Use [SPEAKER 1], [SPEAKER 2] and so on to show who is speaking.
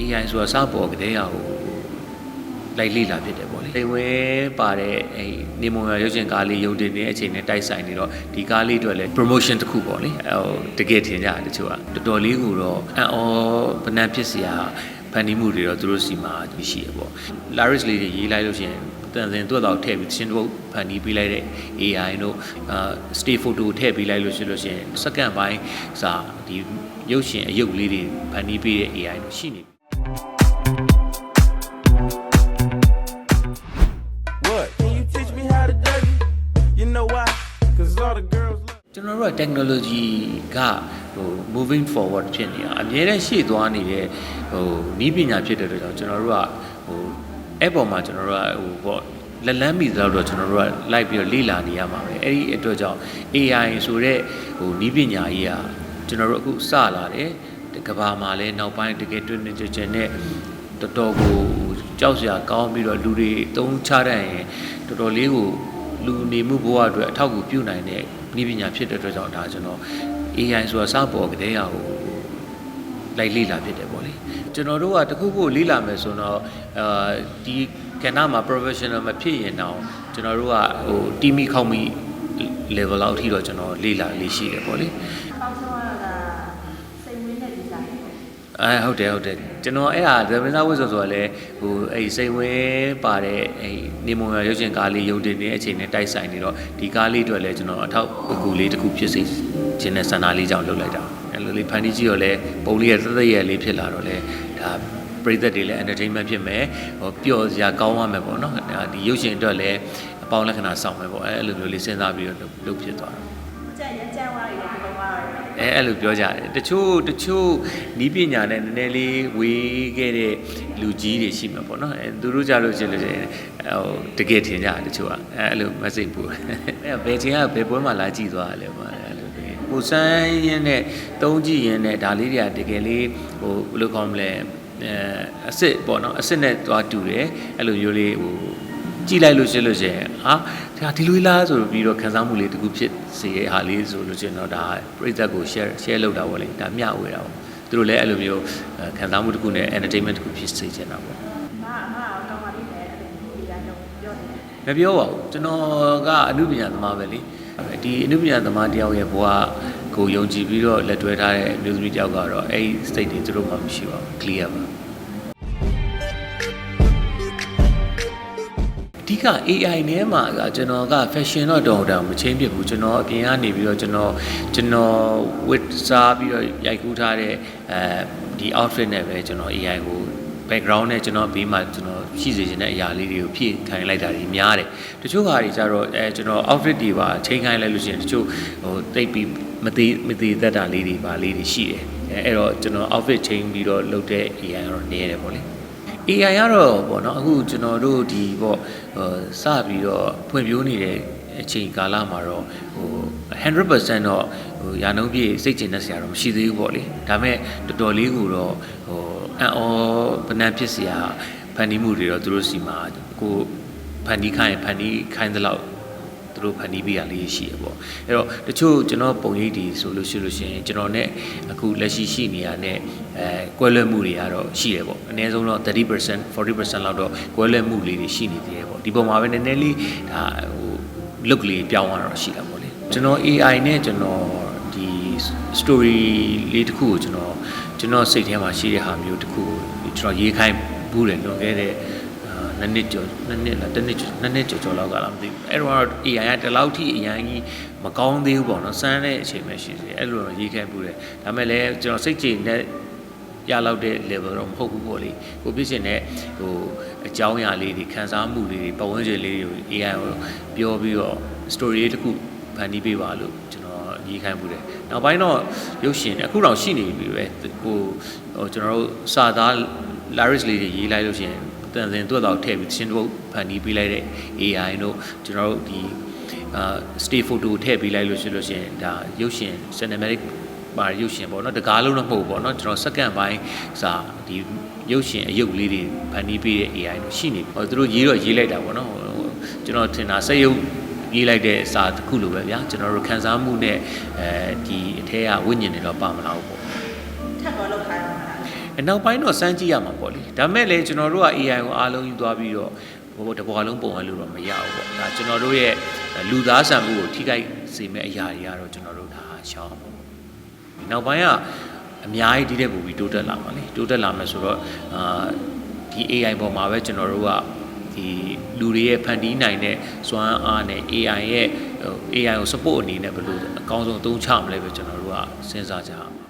[SPEAKER 1] AI ဆိုတာစပေါ်ကတည်းကဟိုလိုက်လေ့လာဖြစ်တယ်ပေါ့လေအိမ်ဝဲပါတဲ့အဲနေမွန်ရရုပ်ရှင်ကားလေးရုံတင်နေတဲ့အချိန်နဲ့တိုက်ဆိုင်နေတော့ဒီကားလေးအတွက်လည်း promotion တစ်ခုပေါ့လေအဲဟိုတကယ်ထင်ကြတယ်တချို့ကတော်တော်လေးကိုတော့အံ့ဩဗနန်ဖြစ်စရာဖန်တီးမှုတွေတော့သူတို့စီမှာရှိရပေါ့ Laris လေးတွေရေးလိုက်လို့ရှိရင်တန်စင်တွက်တော့ထည့်ပြီးရှင်တို့ဖန်တီးပေးလိုက်တဲ့ AI တို့အာ stay photo ထည့်ပေးလိုက်လို့ရှိလို့ရှိရင်စက္ကန့်ပိုင်းစာဒီရုပ်ရှင်အယုတ်လေးတွေဖန်တီးပေးတဲ့ AI တို့ရှိနေပြီ ကျွန်တော်တို့က technology ကဟို moving forward ဖြစ်နေတာအများနဲ့ရှေ့သွားနေတဲ့ဟိုနီးပညာဖြစ်တဲ့အတွက်ကြောင့်ကျွန်တော်တို့ကဟိုအဲ့ပေါ်မှာကျွန်တော်တို့ကဟိုပေါ့လက်လန်းမိသလောက်တော့ကျွန်တော်တို့ကလိုက်ပြီးတော့လေ့လာနေရမှာပဲအဲ့ဒီအတွက်ကြောင့် AI ဆိုတဲ့ဟိုနီးပညာကြီးကကျွန်တော်တို့အခုစလာတယ်ဒီကဘာမှာလည်းနောက်ပိုင်းတကယ်တွင်နေကြတဲ့တော်တော်ကိုကြောက်စရာကောင်းပြီးတော့လူတွေတုံးချတတ်ရင်တော်တော်လေးကိုလူနေမှုဘဝအတွက်အထောက်အကူပြုနိုင်တဲ့နည်းပညာဖြစ်တဲ့အတွက်ကြောင့်ဒါကျွန်တော် AI ဆိုတာစပေါ်ကတည်းကဟိုလိုက်လေ့လာဖြစ်တယ်ပေါ့လေကျွန်တော်တို့ကတခုခုလေ့လာမယ်ဆိုတော့အာဒီကဏ္ဍမှာ professional မဖြစ်ရင်တော့ကျွန်တော်တို့ကဟိုတီမီခေါမီ level လောက်အထိတော့ကျွန်တော်လေ့လာလေးရှိတယ်ပေါ့လေ
[SPEAKER 2] အောက်ဆုံးကတော့ဒါစိတ်ဝင်းတဲ့ဒီဇိုင်းပေါ့
[SPEAKER 1] အဲဟုတ်တယ်ဟုတ်တယ်ကျွန်တော်အဲ့ဟာဇမင်းသားဝတ်ဆိုဆိုတော့လေဟိုအဲ့စိန်ဝဲပါတဲ့အဲ့နေမွန်ရရုပ်ရှင်ကားလေးရုံတင်နေတဲ့အချိန်နဲ့တိုက်ဆိုင်နေတော့ဒီကားလေးအတွက်လည်းကျွန်တော်အထောက်အကူလေးတစ်ခုဖြစ်စေခြင်းနဲ့စန္ဒလေးကြောင့်လုပ်လိုက်တာအဲ့လိုလေးဖန်တီးကြည့်တော့လေပုံလေးရသက်သက်ရလေးဖြစ်လာတော့လေဒါပရိသတ်တွေလည်း entertainment ဖြစ်မယ်ဟိုပျော်စရာကောင်းရမယ်ပေါ့နော်ဒါဒီရုပ်ရှင်အတွက်လည်းအပေါင်းလက္ခဏာဆောင်မယ်ပေါ့အဲ့လိုမျိုးလေးစဉ်းစားပြီးတော့လုပ်လုပ်ဖြစ်သွားတာ
[SPEAKER 2] ကြက်ရကြက်ဝါးရီတော့တော့ဝါးရီ
[SPEAKER 1] အဲအဲ့လိုပြောကြတယ်တချို့တချို့နီးပညာနဲ့နည်းနည်းလေးဝေးခဲ့တဲ့လူကြီးတွေရှိမှာပေါ့နော်အဲသူတို့ကြလို့ရှိလို့ရှိရင်ဟိုတကယ်ထင်ကြတယ်တချို့ကအဲအဲ့လို message ပို့အဲဘယ်ချိန်ကဘယ်ပွဲမှာလာကြည့်သွားရလဲပေါ့အဲ့လိုတွေကိုစမ်းရင်းနဲ့တုံးကြည့်ရင်းနဲ့ဒါလေးတွေကတကယ်လေးဟိုဘယ်လိုခေါ်မလဲအဲအစ်စ်ပေါ့နော်အစ်စ်နဲ့သွားတူတယ်အဲ့လိုမျိုးလေးဟို ကြည့်လိုက်လို့ရှိလို့ရှိရင်ဟာဒါဒီလိုလားဆိုပြီးတော့ခံစားမှုလေးတစ်ခုဖြစ်စေရဟာလေးဆိုလို့ရှိရင်တော့ဒါပရိသတ်ကို share share လုပ်တာပေါ့လေဒါမျှဝေတာပေါ့သူတို့လည်းအဲ့လိုမျိုးအဲခံစားမှုတစ်ခုနဲ့ entertainment တစ်ခုဖြစ်စေချင်တာပေါ့
[SPEAKER 2] မအမအောင်တော့မှပြီးတယ်အဲ့ဒီဒီတိုင်းတော့ပြောနေတယ်
[SPEAKER 1] မပြောပါဘူးကျွန်တော်ကအမှုပညာသမားပဲလေဒီအမှုပညာသမားတယောက်ရဲ့ဘဝကိုယုံကြည်ပြီးတော့လက်တွဲထားတဲ့အမျိုးသမီးတယောက်ကတော့အဲ့ဒီ state တွေသူတို့မှမရှိပါဘူး clear ပါ က AI နဲ့မှာကကျွန်တော်က fashion တော့တော်တော်မချင်းဖြစ်ဘူးကျွန်တော်အပြင်ကနေပြီးတော့ကျွန်တော်ကျွန်တော် with စားပြီးတော့ရိုက်ကူးထားတဲ့အဲဒီ outfit နဲ့ပဲကျွန်တော် AI ကို background နဲ့ကျွန်တော်ဘေးမှာကျွန်တော်ရှိစေချင်တဲ့အရာလေးတွေကိုဖြည့်ခိုင်းလိုက်တာကြီးများတယ်တချို့ဟာတွေကြတော့အဲကျွန်တော် outfit တွေပါချိန်ခိုင်းလိုက်လို့ရှိရင်တချို့ဟိုတိတ်ပြီးမသေးမသေးသက်တာလေးတွေပါလေးတွေရှိတယ်အဲအဲ့တော့ကျွန်တော် outfit ချိန်ပြီးတော့လုပ်တဲ့ AI ကတော့နေရတယ်ပေါ့လေ AI ကတော့ပေါ့နော်အခုကျွန်တော်တို့ဒီပေါ့ဟိုစပြီးတော့ဖွံ့ဖြိုးနေတဲ့အချိန်ကာလမှာတော့ဟို100%တော့ဟိုရာနှုန်းပြည့်စိတ်ကျင်တဲ့ဆရာတော့မရှိသေးဘူးပေါ့လေဒါပေမဲ့တော်တော်လေးကိုတော့ဟိုအံ့ဩဗနန်ဖြစ်စရာဖန်တီးမှုတွေတော့သူတို့စီမှာကိုဖန်တီးခိုင်းဖန်တီးခိုင်းသလောက် သူတို့ဖန်တီးပေးရလေးရှိရပေါ့အဲ့တော့တချို့ကျွန်တော်ပုံရိပ်တွေဆိုလို့ရှိလို့ရှိရင်ကျွန်တော် ਨੇ အခုလက်ရှိရှိနေရတဲ့အဲကွဲလွဲမှုတွေကတော့ရှိရပေါ့အနည်းဆုံးတော့30% 40%လောက်တော့ကွဲလွဲမှုလေးတွေရှိနေသေးတယ်ပေါ့ဒီပုံမှာပဲနည်းနည်းလေးဒါဟို look လေးပြောင်းသွားတော့ရှိတာပေါ့လေကျွန်တော် AI နဲ့ကျွန်တော်ဒီ story လေးတစ်ခုကိုကျွန်တော်ကျွန်တော်စိတ်ထဲမှာရှိတဲ့ဟာမျိုးတစ်ခုကိုကျွန်တော်ရေးခိုင်းဘူးတယ်လွန်ခဲ့တဲ့အာ နှစ်နှစ်ကျော်နှစ်နှစ်လားတစ်နှစ်ကျော်နှစ်နှစ်ကျော်ကျော်လောက်ကလားမသိဘူးအဲ့တော့ AI ကဒီလောက်ထိအရင်ကြီးမကောင်းသေးဘူးပေါ့နော်စမ်းတဲ့အချိန်ပဲရှိသေးတယ်အဲ့လိုတော့ရေးခိုင်းဘူးတယ်ဒါမဲ့လည်းကျွန်တော်စိတ်ကြည်နဲ့ရလောက်တဲ့ level တော့မဟုတ်ဘူးပေါ့လေကိုပြည့်စင်တဲ့ဟိုအကြောင်းအရာလေးတွေခံစားမှုလေးတွေပတ်ဝန်းကျင်လေးတွေကို AI ကိုပြောပြီးတော့ story လေးတစ်ခုဖန်တီးပေးပါလို့ကျွန်တော်ရေးခိုင်းမှုတယ်နောက်ပိုင်းတော့ရုပ်ရှင်အခုတော့ရှိနေပြီပဲဟိုဟိုကျွန်တော်တို့စာသား lyrics လေးတွေရေးလိုက်လို့ရှိရင် တန်စင်တွက်တော့ထည့်ပြီးရှင်တို့ဖန်တီးပေးလိုက်တဲ့ AI တို့ကျွန်တော်တို့ဒီအာ stay photo ထည့်ပေးလိုက်လို့ရှိလို့ရှိရင်ဒါရုပ်ရှင် cinematic ပါရုပ်ရှင်ပေါ့နော်တကားလုံးတော့မဟုတ်ဘူးပေါ့နော်ကျွန်တော်စက္ကန့်ပိုင်းစာဒီရုပ်ရှင်အယုတ်လေးတွေဖန်တီးပေးတဲ့ AI တို့ရှိနေပြီဟိုသူတို့ရေးတော့ရေးလိုက်တာပေါ့နော်ဟိုကျွန်တော်ထင်တာစက်ရုပ်ရေးလိုက်တဲ့စာတစ်ခုလိုပဲဗျာကျွန်တော်တို့ခန်းစားမှုနဲ့အဲဒီအထက်ကဝိညာဉ်တွေတော့ပါမလာဘူးပေါ့
[SPEAKER 2] ထပ်တော့လောက်ခိုင်း အောင်လား
[SPEAKER 1] ထအနောက်ပိုင်းတော့စမ်းကြည့်ရမှာပေါ့လေဒါမဲ့လည်းကျွန်တော်တို့က AI ကိုအားလုံးယူသွားပြီးတော့ဟိုတဘွားလုံးပုံရလို့တော့မရဘူးပေါ့ဒါကျွန်တော်တို့ရဲ့လူသားဆန်မှုကိုထိခိုက်စေမဲ့အရာတွေကတော့ကျွန်တော်တို့ဒါရှောင်းအောင်ပေါ့နောက်ပိုင်းကအများကြီးဒီတဲ့ပူပြီးတိုးတက်လာမှာလေတိုးတက်လာမယ်ဆိုတော့အာဒီ AI ပေါ်မှာပဲကျွန်တော်တို့ကဒီလူတွေရဲ့ဖန်တီးနိုင်တဲ့စွမ်းအားနဲ့ AI ရဲ့ဟို AI ကို support အနေနဲ့ဘယ်လိုအကောင်းဆုံးအသုံးချမလဲပဲကျွန်တော်တို့ကစဉ်းစားကြရအောင်